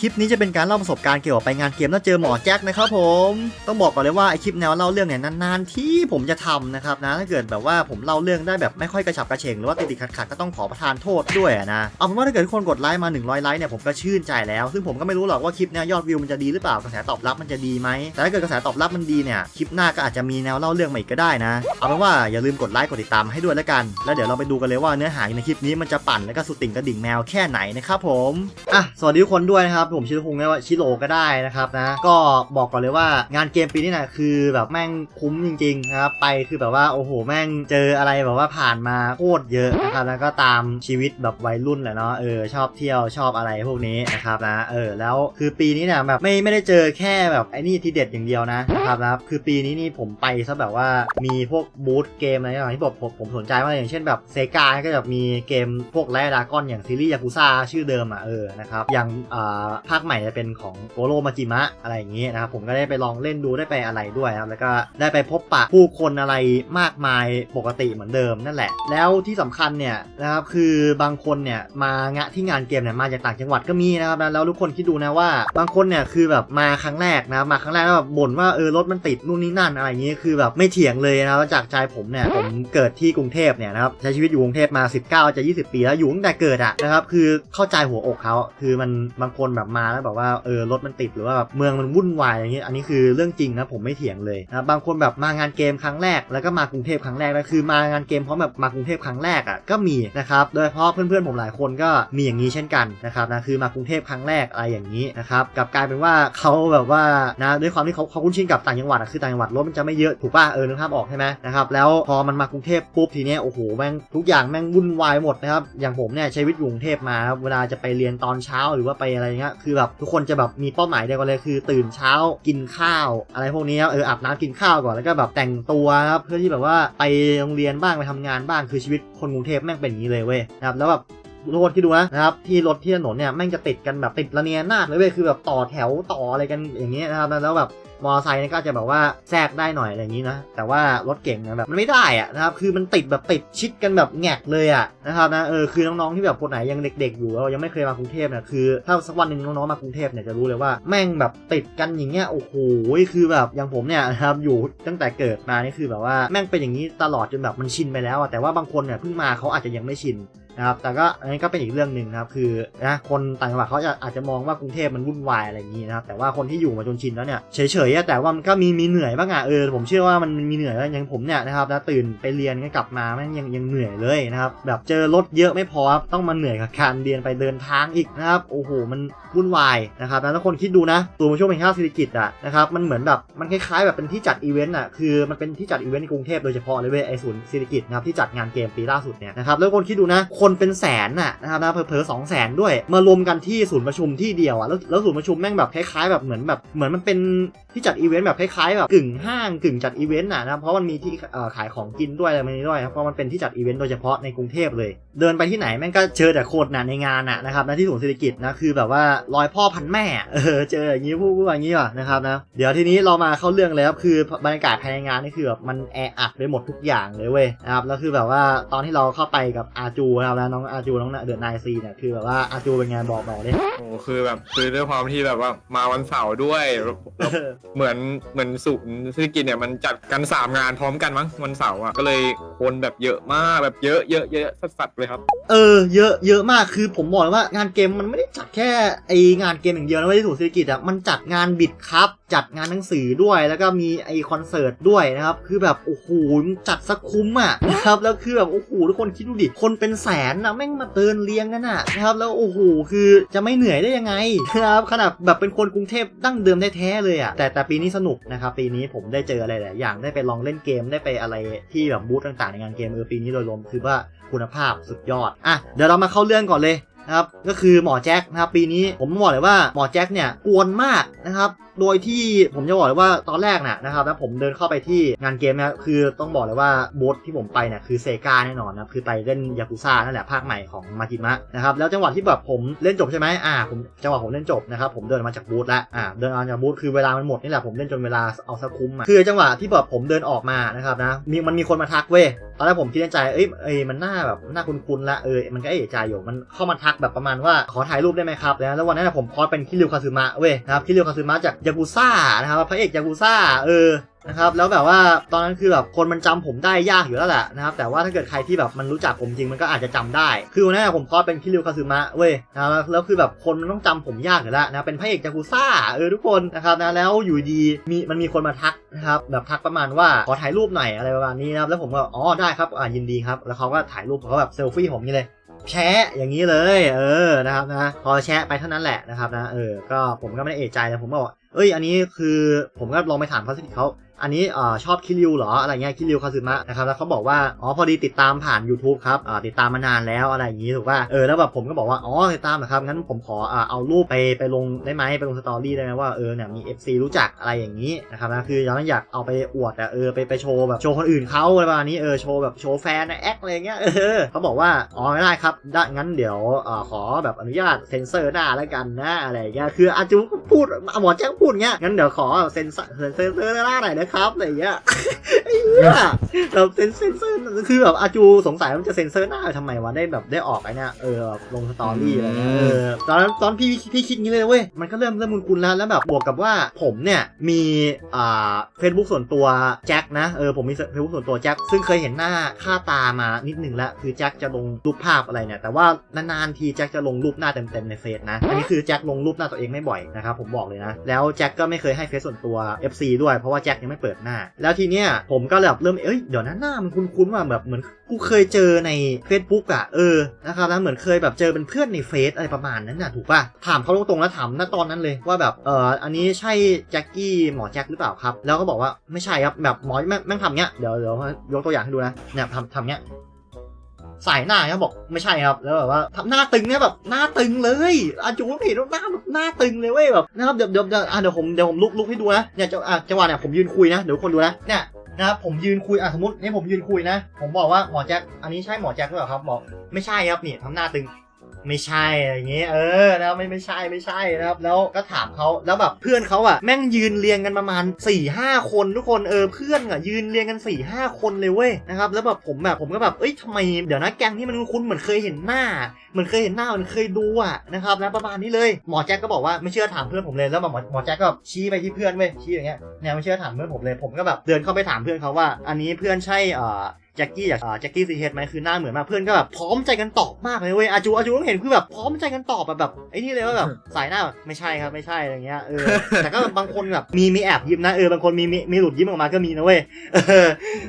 คลิปนี้จะเป็นการเล่าประสบการณ์เกี่ยวกับไปงานเกมแล้วเจอหมอแจ็คนะครับผมต้องบอกก่อนเลยว่าไอคลิปแนวเล่าเรื่องเนี่ยนานๆที่ผมจะทำนะครับนะถ้าเกิดแบบว่าผมเล่าเรื่องได้แบบไม่ค่อยกระฉับกระเฉงหรือว่าติดๆขัดๆก็ต้องขอประทานโทษด้วยนะเอาเป็นว่าถ้าเกิดทุกคนกดไลค์มา 100 ไลค์เนี่ยผมก็ชื่นใจแล้ว ซึ่งผมก็ไม่รู้หรอกว่าคลิปเนี้ยยอดวิวมันจะดีหรือเปล่ากระแสตอบรับมันจะดีไหมแต่ถ้าเกิดกระแสตอบรับมันดีเนี่ยคลิปหน้าก็อาจจะมีแนวเล่าเรื่องใหม่ก็ได้นะ เอาเป็นว่าอย่าลืมกดไลค์กดติดตามให้ด้วยแล้วกัน แล้วเดี๋ยวเราไปดูกันเลยว่าเนื้อหาในคลิปนี้มันจะปั่นและก็สุดติ่งกระดิ่งแมวแค่ไหนนะครับผมอะสวัสดีทุกคนด้วยนะครับผมชื่อคงเรียกว่าชิโร่ก็ได้นะครับนะก็บอกก่อนเลยว่างานเกมปีนี้นะคือแบบแม่งคุ้มจริงๆนะครับไปคือแบบว่าโอ้โหแม่งเจออะไรแบบว่าผ่านมาโคตรเยอะนะครับแล้วก็ตามชีวิตแบบวัยรุ่นแหละเนาะเออชอบเที่ยวชอบอะไรพวกนี้นะครับนะเออแล้วคือปีนี้เนี่ยแบบไม่ไม่ได้เจอแค่แบบไอ้นี่ที่เด็ดอย่างเดียวนะนะครับนะคือปีนี้นี่ผมไปซะแบบว่ามีพวกบูธเกมอะไรอย่างที่ผมผมผมสนใจมากอย่างเช่นแบบเซกาก็จะมีเกมพวกไลดากอนอย่างซีรีส์ยากุซ่าชื่อเดิมอะเออนะครับอย่างอ่าภาคใหม่จะเป็นของโกโรมาจิมะอะไรอย่างงี้นะครับผมก็ได้ไปลองเล่นดูได้ไปอะไรด้วยครับแล้วก็ได้ไปพบปะผู้คนอะไรมากมายปกติเหมือนเดิมนั่นแหละ แล้วที่สำคัญเนี่ยนะครับคือบางคนเนี่ยมางะที่งานเกมเนี่ยมาจากต่างจังหวัดก็มีนะครับแล้วทุกคนคิดดูนะว่า บางคนเนี่ยคือแบบมาครั้งแรกนะมาครั้งแรกแล้วแบบบ่นว่าเออรถมันติดนู่นนี่นั่นอะไรอย่างงี้คือแบบไม่เถียงเลยนะจากใจผมเนี่ยผมเกิดที่กรุงเทพเนี่ยนะครับใช้ชีวิตอยู่กรุงเทพมา 19จะ20 ปีแล้วอยู่ตั้งแต่เกิดอะนะครับคือเข้าใจหัวอกเขาคือมันบางคนแบบมาแล้วแบบว่าเออรถมันติดหรือว่าแบบเมืองมันวุ่นวายอย่างเงี้ยอันนี้คือเรื่องจริงนะผมไม่เถียงเลยนะบางคนแบบมางานเกมครั้งแรก แล้วก็มากรุงเทพครั้งแรกแล้วคือมางานเกมพราะแบบมากรุงเทพครั้งแรกอะก็มีนะครับโดยเฉพาะเพื่อนๆผมหลายคนก็มีอย่างนี้เช่นกันนะครับนะคือมากรุงเทพครั้งแรกอะไรอย่างนี้นะครับกับกลายเป็นว่าเขาแบบว่านะด้วยความที่เขาเขาคุ้นชินกับต่างจังหวัดอะคือต่างจังหวัดรถมันจะไม่เยอะถูกป่ะเออนึกภาพออกใช่ไหมนะครับแล้วพอมันมากรุงเทพปุ๊บทีเนี้ยโอ้โหแม่งทุกอย่างแม่งวุ่นวายหมดนะครับอย่างผมเนี่ยใช้วิตอยู่กรุงเทพมาเวลาจะไปเรียนตอนเช้าหรือว่าไปอะไรเงี้ยคือแบบทุกคนจะแบบมีเป้าหมายเดียวกันเลยคือ ตื่นเช้ากินข้าว อะไรพวกนี้เอออาบน้ำกินข้าวก่อนแล้วก็แบบแต่งตัวครับเพื่อที่แบบว่าไปโรงเรียนบ้างไปทำงานบ้างคือชีวิตคนกรุงเทพแม่งเป็นอย่างนี้เลยเว้ยนะครับแล้วแบบ ทุกคนคิดดูนะนะครับที่รถที่ถนนเนี่ยแม่งจะติดกันแบบติดระเนียนาดเลยเว้ยคือแบบต่อแถวต่ออะไรกันอย่างเงี้ยนะครับแล้วแบบมอเตอร์ไซค์นี่ก็จะแบบว่าแทรกได้หน่อยอะไรอย่างนี้นะ แต่ว่ารถเก่งนี่ยแบบมันไม่ได้อะนะครับ คือมันติดแบบติดชิดกันแบบแงกเลยอะนะครับนะ เออ คือน้องๆที่แบบคนไหนยังเด็ก ๆ อยู่แล้วยังไม่เคยมากรุงเทพเนี่ย คือถ้าสักวันหนึ่งน้องๆมากรุงเทพเนี่ยจะรู้เลยว่าแม่งแบบติดกันอย่างเงี้ย โอ้โห คือแบบอย่างผมเนี่ยนะครับ อยู่ตั้งแต่เกิดมานี่คือแบบว่าแม่งเป็นอย่างนี้ตลอดจนแบบมันชินไปแล้วอะแต่ว่าบางคนเนี่ยเพิ่งมาเขาอาจจะยังไม่ชิน นะครับ แต่ก็อันนี้ก็เป็นอีกเรื่องหนึ่งนะครับ คือนะคนต่างจังหวัดเขาจะอาจจะมองว่ากรุงเทพมันวุ่นวายอะไรอย่างนี้นะครับ แต่ว่าคนที่อยู่มาจนชินแล้วเนี่ยเฉยๆแต่ว่ามันก็มีมีเหนื่อยบ้างอะเออผมเชื่อว่ามันมีเหนื่อยแล้วอย่างผมเนี่ยนะครับนะตื่นไปเรียนก็กลับมาแม่งยังยังเหนื่อยเลยนะครับแบบเจอรถเยอะไม่พอต้องมาเหนื่อยกับการเรียนไปเดินทางอีกนะครับโอ้โหมันวุ่นวายนะครับแล้วคนคิดดูนะตัวมาช่วงเป็นข้าวเศรษฐกิจอะนะครับมันเหมือนแบบมันคล้ายๆแบบเป็นที่จัดอีเวนต์อะคือมันเป็นที่จัดอีเวนต์ในกรุงเทพโดยเฉพาะเลยเว้ยไอศูนย์เศรษฐกิจนะครับที่จัดงานเกมปีล่าสุดเนี่ยนะครับแล้วคนคิดดูนะคนนเป็นแสนน่ะนะครับนะเผลอๆสองแสนด้วย มารวมกันที่ศูนย์ประชุมที่เดียวอะแล้วแล้วศูนย์ประชุมแม่งแบบคล้ายๆแบบเหมือนแบบเหมือนมันเป็นที่จัดอีเวนต์แบบคล้ายๆแบบกึ่งห้างกึ่งจัดอีเวนต์น่ะนะครับเพราะมันมีที่ขายของกินด้วยอะไรแบบนี้ด้วยนะเพราะมันเป็นที่จัดอีเวนต์โดยเฉพาะในกรุงเทพเลย เดินไปที่ไหนแม่งก็เจอแต่โคตรหนาในงานน่ะนะครับนะที่ศูนย์เศรษฐกิจนะคือแบบว่าร้อยพ่อพันแม่อะเออเจออย่างนี้พูดพูดอย่างนี้ว่ะนะครับนะเดี๋ยวทีนี้เรามาเข้าเรื่องเลยครับคือบรรยากาศภายในงานนี่คือแบบมันแออัดไปหมดทุกอย่างเลยเว้ยนะครับแล้วคือแบบว่าตอนที่เราเข้าไปกับอาจูนะครับนะน้องอาจูน้องเดือดนายซีเนี่ยคือแบบว่าอาจูเป็นไงบอกบอกเลยโอ้คือแบบคือด้วยความที่แบบว่ามาวันเสาร์ด้วยแล้วแล้วเหมือนเหมือนศูนย์เศรษฐกิจเนี่ยมันจัดกันสามงานพร้อมกันมั้งวันเสาร์อะก็เลยคนแบบเยอะมากแบบเยอะเยอะเยอะสัสๆเลยครับ เออ เยอะ เยอะมาก คือผมบอกเลยว่างานเกมมันไม่ได้จัดแค่ไองานเกมอย่างเดียวนะไม่ได้ถูกเศรษฐกิจอะมันจัดงานบิดครับจัดงานหนังสือด้วย แล้วก็มีไอคอนเสิร์ตด้วยนะครับ คือแบบโอ้โหจัดสักคุ้มอะนะครับแล้วคือแบบโอ้โหทุกคนคิดดูดิคนเป็นแสนนะแม่งมาเตินเลี้ยงกันอะนะครับแล้วโอ้โหคือจะไม่เหนื่อยได้ยังไงนะครับขนาดแบบเป็นคนกรุงเทพดั้งเดิมแท้ๆเลยอะแต่แต่ปีนี้สนุกนะครับปีนี้ผมได้เจออะไรหลายอย่างได้ไปลองเล่นเกมได้ไปอะไรที่แบบบูธต่างๆในงานเกมเออปีนี้โดยรวมคือว่าคุณภาพสุดยอดอะเดี๋ยวเรามาเข้าเรื่องก่อนเลยนะครับก็คือหมอแจ็คนะครับปีนี้ผมบอกเลยว่าหมอแจ็คเนี่ยกวนมากนะครับ โดยที่ผมจะบอกเลยว่าตอนแรกน่ะนะครับแล้วผมเดินเข้าไปที่งานเกมนะคือต้องบอกเลยว่าบูธที่ผมไปเนี่ยคือเซกาแน่นอนนะคือไปเล่นยากุซ่านั่นแหละภาคใหม่ของมาจิมะนะครับแล้วจังหวะที่แบบผมเล่นจบใช่ไหมอ่าผมจังหวะผมเล่นจบนะครับผมเดินมาจากบูธแล้วอ่าเดินออกจากบูธคือเวลามันหมดนี่แหละผมเล่นจนเวลาเอาสักคุ้มอะคือจังหวะที่แบบผมเดินออกมานะครับนะมีมันมีคนมาทักเว้ยตอนแรกผมคิดในใจเอ้ยเอ้ยมันน่าแบบน่าคุ้นๆละเออมันก็เอะใจอยู่มันเข้ามาทักแบบประมาณว่าขอถ่ายรูปได้ไหมครับแล้ววันนั้นผมคอเป็นคิริวคาซึมะเว้ยนะครับคิริวคาซึมะจากยากุซ่านะครับพระเอกยากุซ่าเออนะครับแล้วแบบว่าตอนนั้นคือแบบคนมันจำผมได้ยากอยู่แล้วแหละนะครับแต่ว่าถ้าเกิดใครที่แบบมันรู้จักผมจริงมันก็อาจจะจำได้ คือวันนั้นผมคอสเป็นคิริวคาซึมะเว้ยนะครับแล้วคือแบบคนมันต้องจำผมยากอยู่แล้วนะเป็นพระเอกจากกุซ่าเออทุกคนนะครับนะแล้วอยู่ดีมีมันมีคนมาทักนะครับแบบทักประมาณว่าขอถ่ายรูปหน่อยอะไรประมาณนี้นะครับแล้วผมก็อ๋อได้ครับอ่ายินดีครับแล้วเขาก็ถ่ายรูปเขาแบบเซลฟี่ผมนี่เลยแชะอย่างนี้เลย เออนะครับนะพอแชะไปเท่านั้นแหละนะครับนะเออก็ผมก็ไม่ได้เอะใจแต่ผมบอกเอ้ย อันนี้คือผมก็ลองไปถามเขาสิเขาอันนี้อชอบคิริวเหรออะไรเงี้ยคิริวคาซึมะนะครับแล้วเขาบอกว่าอ๋อพอดีติดตามผ่าน YouTube ครับติดตามมานานแล้วอะไรอย่างงี้ถูกป่ะเออแล้วแบบผมก็บอกว่าอ๋อติดตามนะครับงั้นผมขออเอารูปไปไปลงได้ไหมไปลงสตอรี่ได้ไหมว่าเออเนี่ยมี FC รู้จักอะไรอย่างนี้นะครับนะคือยังอยากเอาไปอวดอะเออไปไปโชว์แบบโชว์คนอื่นเขาอะไรประมาณนี้เออโชว์แบบโชว์แฟนนะแอคอะไรเงี้ยเออเขาบอกว่าอ๋อไม่ได้ครับได้งั้นเดี๋ยวอขอแบบอนุญาตเซ็นเซอร์หน้าแล้วกันนะอะไรเงี้ยคืออาจูพูดหมอแจ้งพูดเงี้ยงั้นเดี๋ยวขอเซ็นเซอร์เซ็นเซอร์หน้าหน่อยนะครับอะไรอย่างเงี้ยไอ้เหี้ยแบบเซ็นเซนเซอร์คือแบบอาจูสงสัยว่ามันจะเซ็นเซอร์หน้าทำไมวะได้แบบได้ออกไอ้เนี่ยเออแบบลงสตอรี่อะไรเงี้ยเออตอนนั้นตอนพี่พี่คิดงี้เลยเว้ยมันก็เริ่มเริ่มมุนคุณแล้วแล้วแบบบวกกับว่าผมเนี่ยมีอ่าเฟซบุ๊กส่วนตัวแจ็คนะเออผมมีเฟซบุ๊กส่วนตัวแจ็คซึ่งเคยเห็นหน้าค่าตามานิดนึงแล้วคือแจ็คจะลงรูปภาพอะไรเนี่ยแต่ว่านานๆทีแจ็คจะลงรูปหน้าเต็มๆในเฟซนะอันนี้คือแจ็คลงรูปหน้าตัวเองไม่บ่อยนะครับผมบอกเลยนะแล้วแจ็คก็ไม่เคยให้เฟซส่วนตัว FC ด้วยเพราะว่าแจ็คยังไม่เปิดหน้า แล้วทีเนี้ยผมก็แบบเริ่มเอ้ยเดี๋ยวนะหน้ามันคุ้นๆว่าแบบเหมือนกูเคยเจอใน Facebook อะเออนะครับแล้วเหมือนเคยแบบเจอเป็นเพื่อนในเฟซอะไรประมาณนั้นน่ะถูกป่ะถามเขาตรงๆแล้วถามณตอนนั้นเลยว่าแบบเอออันนี้ใช่แจ็คกี้หมอแจ็คหรือเปล่าครับ แล้วก็บอกว่าไม่ใช่ครับแบบหมอแม่งแม่งทำเนี้ยเดี๋ยวเดี๋ยวยกตัวอย่างให้ดูนะเนี่ยทำทำเนี้ย สายหน้าครับบอกไม่ใช่ครับ แล้วแบบว่าทำหน้าตึงเนี่ยแบบหน้าตึงเลยอาจูเห็นว่าหน้าแบบหน้าตึงเลยเว้ยแบบนะครับเดี๋ยวเดี๋ยวเดี๋ยวอะเดี๋ยวผมเดี๋ยวผมลุกลุกให้ดูนะเนี่ยจะอะจังหวะเนี่ยผมยืนคุยนะเดี๋ยวคนดูนะเนี่ยนะครับผมยืนคุยอะสมมตินี่ผมยืนคุยนะ ผมบอกว่าหมอแจ็คอันนี้ใช่หมอแจ็คหรือเปล่าครับบอกไม่ใช่ครับนี่ทำหน้าตึง ไม่ใช่อะไรเงี้ยเออนะไม่ไม่ใช่ไม่ใช่นะครับ แล้วก็ถามเขาแล้วแบบเพื่อนเขาอะแม่งยืนเรียงกันประมาณ4ี่ห้าคนทุกคนเออเพื่อนอะยืนเรียงกัน4ี่ห้าคนเลยเว้ยนะครับแล้วแบบผมแบบผมก็แบบเอ้ยทำไมเดี๋ยวนะแกงที่มันคุ้นเหมือนเคยเห็นหน้าเหมือนเคยเห็นหน้ามันเคยดูอะนะครับนะประมาณนี้เลยหมอแจ็คก็บอกว่าไม่เชื่อถามเพื่อนผมเลยแล้วหมอหมอแจ็คก็ชี้ไปที่เพื่อนเว้ยชี้อย่างเงี้ยเนี่ยไม่เชื่อถามเพื่อนผมเลยผมก็แบบเดินเข้าไปถามเพื่อนเขาว่า อันนี้เพื่อนใช่เอ่อ แจ็คกี้จากแจ็คกี้ซีเฮดไหมคือหน้าเหมือนมากเพื่อนก็แบบพร้อมใจกันตอบมากเลยเว้ยอาจูอาจูต้องเห็นคือแบบพร้อมใจกันตอบแบบแบบไอ้นี่เลยว่าแบบสายหน้าแบบไม่ใช่ครับไม่ใช่อะไรเงี้ยเออแต่ก็บางคนแบบมีมีแอบยิ้มนะเออบางคนมีมีมีหลุดยิ้มออกมาก็มีนะเว้ยเออ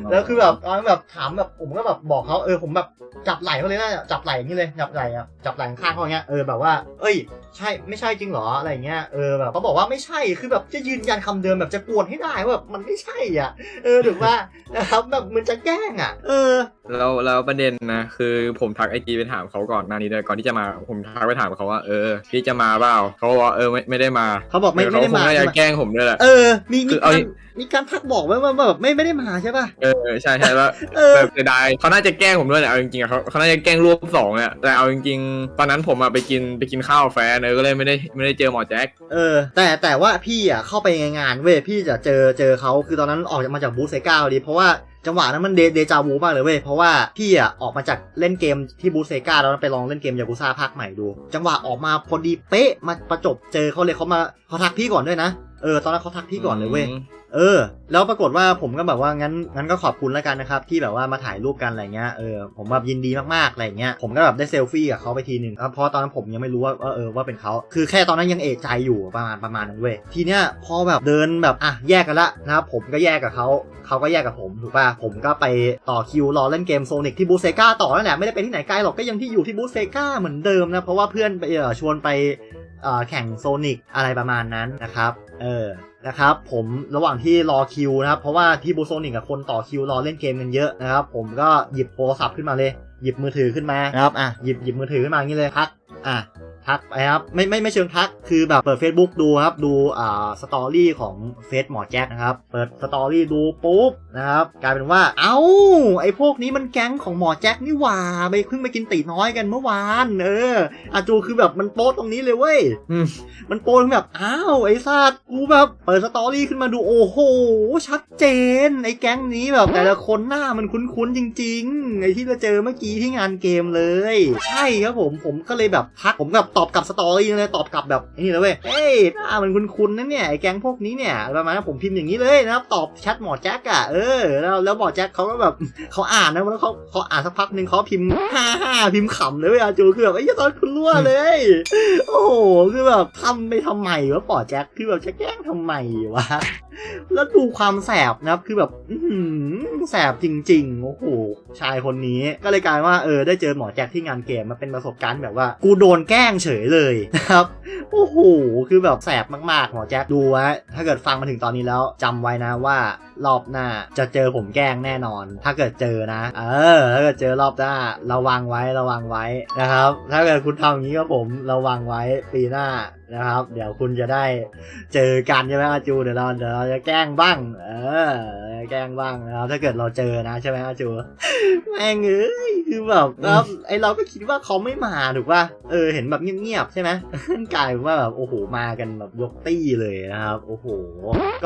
แล้วคือแบบตอนนั้นแบบถามแบบผมก็แบบบอกเขาเออผมแบบจับไหล่เขาเลยนะจับไหล่อย่างนี้เลยจับไหล่อะจับไหล่ข้างเขาอย่างเงี้ยเออแบบว่า เอ้ย ใช่ไม่ใช่จริงเหรออะไรเงี้ยเออแบบเขาบอกว่าไม่ใช่คือแบบจะยืนยันคำเดิมแบบจะกวนให้ได้ว่าแบบมันไม่ใช่อะเออถูกป่ะนะครับแบบมันจะแกล้งอะเออ แล้วแล้วประเด็นนะ คือผมทักไอจีไปถามเขาก่อนหน้านี้เลยก่อนที่จะมาผมทักไปถามเขาว่าเออพี่จะมาเปล่าเขาบอกว่าเออไม่ไม่ได้มาเขาบอกไม่เออไม่ได้เขคงมาน่าใช่จะไหมแกล้งผมด้วยแหละ เออ มีคืมีอเอา การมีการทักบอกไว้ว่าแบบไม่ไม่ได้มาใช่ป่ะ เออใช่ใช่ว่าเออ แบบเสียดายเขาน่าจะแกล้งผมด้วยแหละเอาจริงๆอะเขาเขาน่าจะแกล้งรวบสองเนี่ยแต่เอาจริงๆ ตอนนั้นผมอะไปกินไปกินข้าวกับแฟนเออก็เลยไม่ได้ไม่ได้เจอหมอแจ็ค เออ แต่แต่ว่าพี่อะเข้าไปในงานเว้ยพี่จะเจอเจอเขาคือตอนนั้นออกมาจากบูธเซกาดีเพราะว่า จังหวะนั้นมันเดจาวูมากเลยเว้ย เพราะว่าพี่อะออกมาจากเล่นเกมที่บูเซกาแล้วไปลองเล่นเกมยากุซ่าภาคใหม่ดู จังหวะออกมาพอดีเป๊ะมาประจบเจอเขาเลยเขามาเขาทักพี่ก่อนด้วยนะ เออตอนนั้นเขาทักพี่ก่อนเลยเว้ยเออ แล้วปรากฏว่าผมก็แบบว่างั้นงั้นก็ขอบคุณแล้วกันนะครับ ที่แบบว่ามาถ่ายรูปกันอะไรเงี้ยเออผมแบบยินดีมากๆอะไรเงี้ยผมก็แบบได้เซลฟี่กับเขาไปทีหนึ่งครับเพราะตอนนั้นผมยังไม่รู้ว่าว่าเออว่าเป็นเขาคือแค่ตอนนั้นยังเอะใจอยู่ประมาณประมาณนั้นเว้ยทีเนี้ยพอแบบเดินแบบอะแยกกันละนะครับผมก็แยกกับเขาเขาก็แยกกับผมถูกป่ะผมก็ไปต่อคิวรอเล่นเกมโซนิกที่บูเซกาต่อนั่นแหละไม่ได้ไปที่ไหนไกลหรอกก็ยังที่อยู่ที่บูเซกาเหมือนเดิมนะเพราะว่าเพื่อนไปเออชวนไปเอ่อแข่งโซนิกอะไรประมาณนั้นนะครับ เออนะครับผมระหว่างที่รอคิวนะครับ เพราะว่าที่บูโซนิกกับคนต่อคิวรอเล่นเกมกันเยอะนะครับ ผมก็หยิบโทรศัพท์ขึ้นมาเลย หยิบมือถือขึ้นมานะครับอะหยิบหยิบมือถือขึ้นมาอย่างนี้เลยทักอะ ทักไปครับไม่ไม่ไม่เชิงทักคือแบบเปิด Facebook ดูครับดูอ่าสตอรี่ของเฟซหมอแจ็คนะครับเปิดสตอรี่ดูปุ๊บนะครับกลายเป็นว่าเอ้าไอ้พวกนี้มันแก๊งของหมอแจ็คนี่หว่าไปเพิ่งไปกินตีน้อยกันเมื่อวานเอออาจูคือแบบมันโป๊ตรงนี้เลยเว้ยอืมมันโปรยแบบอ้าวไอ้สัตว์กูแบบเปิดสตอรี่ขึ้นมาดูโอ้โหชัดเจนไอ้แก๊งนี้แบบแต่ละคนหน้ามันคุ้นๆจริง ๆ ไอ้ที่เราเจอเมื่อกี้ที่งานเกมเลย ใช่ครับผมผมก็เลยแบบทักผมแบบตอบกลับสตอรี่เลยตอบกลับแบบนี่เลยเว้ยเฮ้ยหน้ามันคุ้นๆนะเนี่ยไอ้แก๊งพวกนี้เนี่ยประมาณนั้นผมพิมพ์อย่างนี้เลยนะครับตอบแชทหมอแจ็คอะเออแล้วแล้วหมอแจ็คเขาก็แบบเขาอ่านนะแล้วเขาเขาอ่านสักพักหนึ่งเขาพิมพ์ฮ่าฮ่าพิมพ์ขำเลยเว้ยอาจูคือแบบไอ้ยตอนคุณรั่วเลย โอ้โหคือแบบทำไปทำไมวะปอแจ็คคือแบบจะแกล้งทำไมวะแล้วดูความแสบนะครับคือแบบแสบจริงๆโอ้โหชายคนนี้ก็เลยกลายว่าเออได้เจอหมอแจ็คที่งานเกมมาเป็นประสบการณ์แบบว่า กูโดนแกล้งเฉยเลยนะครับโอ้โหคือแบบแสบมากๆหมอแจ็คดูไว้ถ้าเกิดฟังมาถึงตอนนี้แล้วจำไว้นะว่า รอบหน้า จะเจอผมแกล้งแน่นอน ถ้าเกิดเจอนะ เออ ถ้าเกิดเจอรอบหน้า ระวังไว้ระวังไว้นะครับ ถ้าเกิดคุณทำอย่างนี้กับผมระวังไว้ปีหน้านะครับ เดี๋ยวคุณจะได้เจอกันใช่ไหมอาจูเดี๋ยวเราเดี๋ยวเราจะแกล้งบ้าง เออ แกล้งบ้างนะครับ ถ้าเกิดเราเจอนะใช่ไหมอาจูแม่งเอ้ยคือแบบครับไอเราก็คิดว่าเขาไม่มาถูกป่ะเออเห็นแบบเงียบๆใช่ไหมกลายเป็นว่าแบบโอ้โหมากันแบบยกตี้เลยนะครับ โอ้โห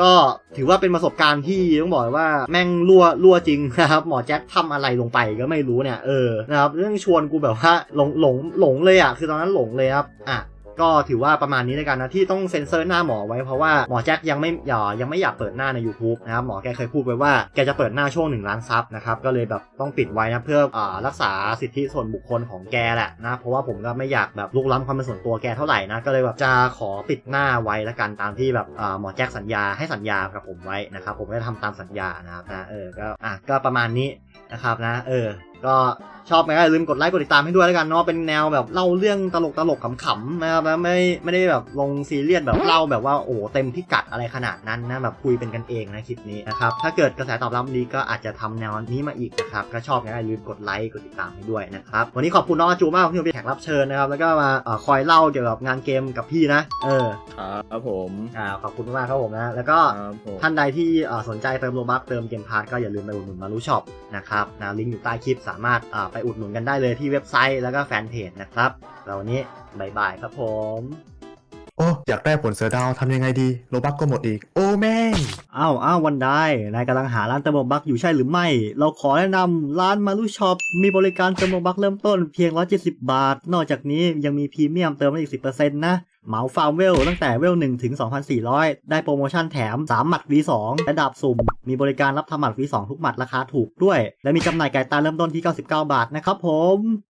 ก็ถือว่าเป็นประสบการณ์ที่ต้องบอกว่าแม่งรั่วรั่วจริงนะครับหมอแจ็คทำอะไรลงไปก็ไม่รู้เนี่ยเออนะครับเรื่องชวนกูแบบว่าหลงหลงหลงเลยอะคือตอนนั้นหลงเลยครับอะ ก็ถือว่าประมาณนี้ในการนะที่ต้องเซ็นเซอร์หน้าหมอไว้เพราะว่าหมอแจ็คยังไม่อย่ายังไม่อยากเปิดหน้าใน YouTube นะครับหมอแกเคยพูดไว้ว่าแกจะเปิดหน้าช่วง1ล้านซับนะครับก็เลยแบบต้องปิดไว้นะเพื่ออรักษาสิทธิส่วนบุคคลของแกแหละนะเพราะว่าผมก็ไม่อยากแบบลุกล้ำความเป็นส่วนตัวแกเท่าไหร่นะก็เลยแบบจะขอปิดหน้าไว้ละกันตามที่แบบหมอแจ็คสัญญาให้สัญญากับผมไว้นะครับผมก็จะทำตามสัญญานะครับนะเออก็อะก็ประมาณนี้นะครับนะเออก็ชอบไหมก็อย่าลืมกดไลค์กดติดตามให้ด้วยแล้วกันเนาะเป็นแนวแบบเล่าเรื่องตลกตลกๆขำๆนะครับแล้วไม่ไม่ได้แบบลงซีเรียสแบบเล่าแบบว่าโอ้โหเต็มพิกัดอะไรขนาดนั้นนะแบบคุยเป็นกันเองนะคลิปนี้นะครับถ้าเกิดกระแสตอบรับดีก็อาจจะทำแนวนี้มาอีกนะครับก็ชอบนะอย่าลืมกดไลค์กดติดตามให้ด้วยนะครับวันนี้ขอบคุณน้องอาจูมากที่มาเป็นแขกรับเชิญนะครับแล้วก็มาเอ่อคอยเล่าเกี่ยวกับงานเกมกับพี่นะ เออครับผมอ่าขอบคุณมากครับผมนะแล้วก็ครับผมท่านใดที่เอ่อสนใจเติมโลบัคเติมเกมพาร์ก็อย่าลืมไปอุดหนุนมารุช็อปนะครับนะลิงก์อยู่ใต้คลิปสามารถอ่าไปอุดหนุนกันได้เลยที่เว็บไซต์แล้วก็แฟนเพจนะครับแล้ววันนี้บายบายครับผม โอ้อยากได้ผลเสือดาวทำยังไงดีโลบักก็หมดอีก โอ้แม่งอ้าวอ้าววันได้นายกำลังหาร้านเติมโลบัคอยู่ใช่หรือไม่ เราขอแนะนำร้านมารุช็อปมีบริการเติมโลบัคเริ่มต้นเพียง 170 บาท นอกจากนี้ยังมีพรีเมียมเติมได้อีก 10%นะ เหมาฟาร์มเวลตั้งแต่เวล1ถึง 2,400 ได้โปรโมชั่นแถม 3 หมัด V2 และดาบสุ่ม มีบริการรับทำหมัด V2 ทุกหมัดราคาถูกด้วย และมีจำหน่ายไก่ตาเริ่มต้นที่ 99 บาทนะครับผม